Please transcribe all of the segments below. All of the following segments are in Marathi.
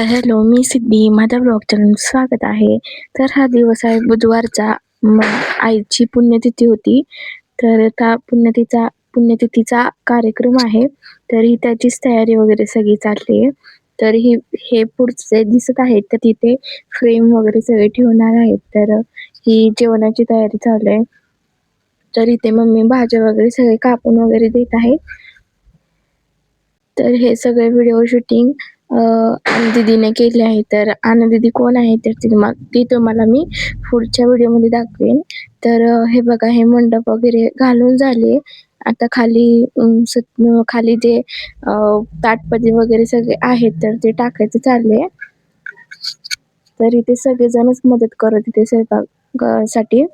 हाय हॅलो मी सिद्धी. माझ्या ब्लॉग चॅनल स्वागत आहे. तर हा दिवस आहे बुधवारचा. आईची पुण्यतिथी होती. तर त्या पुण्यतिथीचा पुण्यतिथीचा कार्यक्रम आहे. तर ही त्याचीच तयारी वगैरे सगळी चालली आहे. तर ही हे पुढचे दिसत आहेत तर तिथे फ्रेम वगैरे सगळे ठेवणार आहेत. तर ही जेवणाची तयारी चालू आहे. तर इथे मम्मी भाज्या वगैरे सगळे कापून वगैरे देत आहे. तर हे सगळे व्हिडिओ शूटिंग दीदीने केले आहे. तर दीदी कोण आहे तर ती मा- ती तुम्हाला मी पुढच्या व्हिडिओमध्ये दाखवेन. तर हे बघा हे मंडप वगैरे घालून झाले. आता खाली खाली जे ताटपदी वगैरे सगळे आहेत तर ते टाकायचे चालले. तर इथे सगळेजणच मदत करत इथे स्वयंपाकसाठी.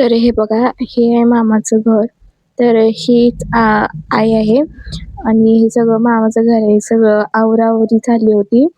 तर हे बघा हे आहे मामाचं घर. तर हीच आ- आई आहे. आणि हे सगळं मामाचं घर आहे. सगळं आवराआवरी झाली होती.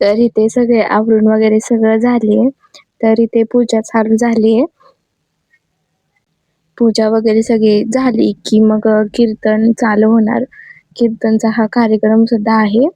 तर इथे सगळे आवरून वगैरे सगळं झाले तर इथे पूजा चालू झाली पूजा वगैरे सगळी झाली की मग कीर्तन चालू होणार. कीर्तनचा हा कार्यक्रम सुद्धा आहे.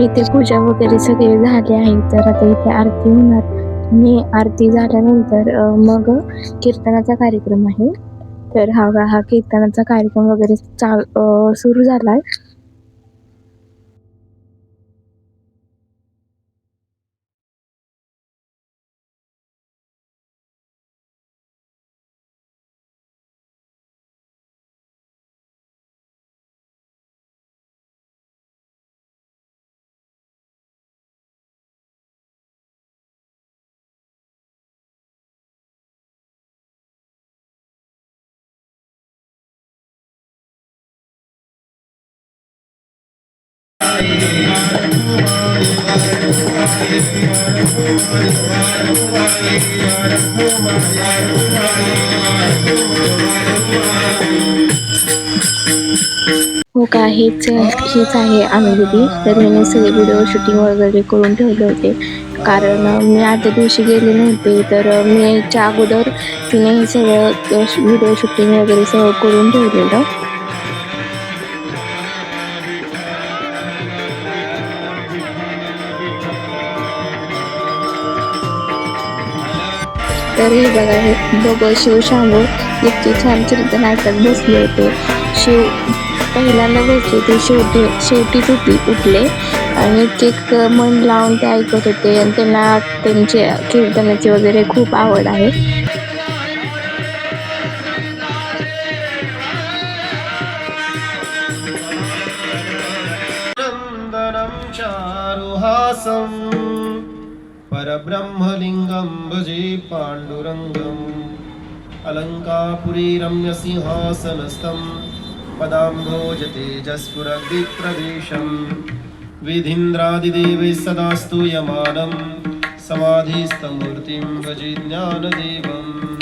इथे पूजा वगैरे सगळे झाले आहे तर आता इथे आरती होणार. आणि आरती झाल्यानंतर मग कीर्तनाचा कार्यक्रम आहे. तर हा हा कीर्तनाचा कार्यक्रम वगैरे चाल अ, सुरू झालाय. हो का? हेच हेच आहे आम्ही दिदी तर मी सगळे व्हिडिओ शूटिंग वगैरे करून ठेवले होते. कारण मी आदल्या दिवशी गेले नव्हते. तर मी याच्या अगोदर तिने हे सगळं व्हिडिओ शूटिंग वगैरे सगळं करून ठेवलेलं. तर हे बघा हे दोघं शिव शांगू इतके छान कीर्तन ऐकत बसले होते. शिव पहिल्यांदा बसले ते शेवटी शेवटीच उठले उठले आणि इतके मन लावून ते ऐकत होते आणि त्यांना त्यांचे कीर्तनाची वगैरे खूप आवड आहे. नन्दनं परब्रह्मलिङ्गं भजे पाण्डुरङ्गम्। अलङ्कापुरी रम्यसिंहासनस्थं पदाम्भोजतेजस्फुरदिप्रदेशम् विधीन्द्रादिदेवैः सदा स्तूयमानं समाधिस्थमूर्तिं भजे ज्ञानदेवम्।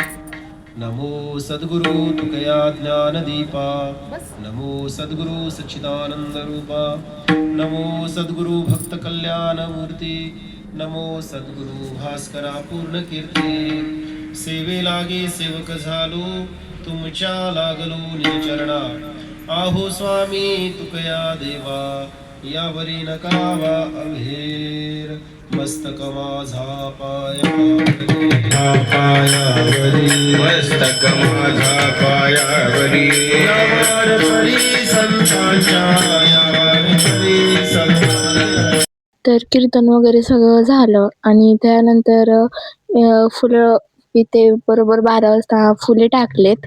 नमो सद्गुरु तुकया ज्ञानदीपा। नमो सद्गुरु सच्चिदानन्दरूपा। नमो सद्गुरु भक्तकल्याणमूर्ति। नमो सद्गुरु भास्करा पूर्णकीर्ती सेवे लागे सेवक झालो तुमच्या लागलो निचरणा आहो स्वामी तुकया देवा यावरी न करावा अभेर मस्तक माझा पायावरी पायावरी. मस्तक माझा पायावरी. यावर परी संतांच्या यावर परी संतांच्या तर कीर्तन वगैरे सगळं झालं आणि त्यानंतर अं, फुलं इथे बरोबर बारा वाजता फुले टाकलेत.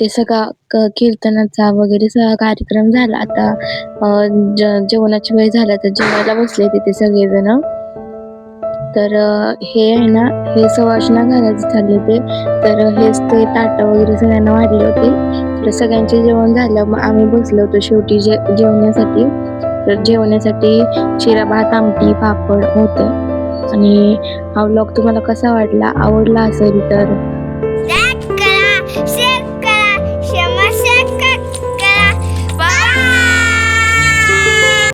तिथे सगळा कीर्तनाचा वगैरे सगळा कार्यक्रम झाला. आता जेवणाची वेळ झाला तर जेवायला बसले तिथे सगळेजण. तर हे आहे ना हे सवासना घालायचे चालले होते. तर हेच ते ताट वगैरे सगळ्यांना वाढले होते. तर सगळ्यांचे जेवण झालं मग आम्ही बसलो होतो शेवटी जे जेवण्यासाठी. तर जेवण्यासाठी शिरा भात आमटी पापड होतं. आणि हा व्लॉग तुम्हाला कसा वाटला? आवडला असेल तर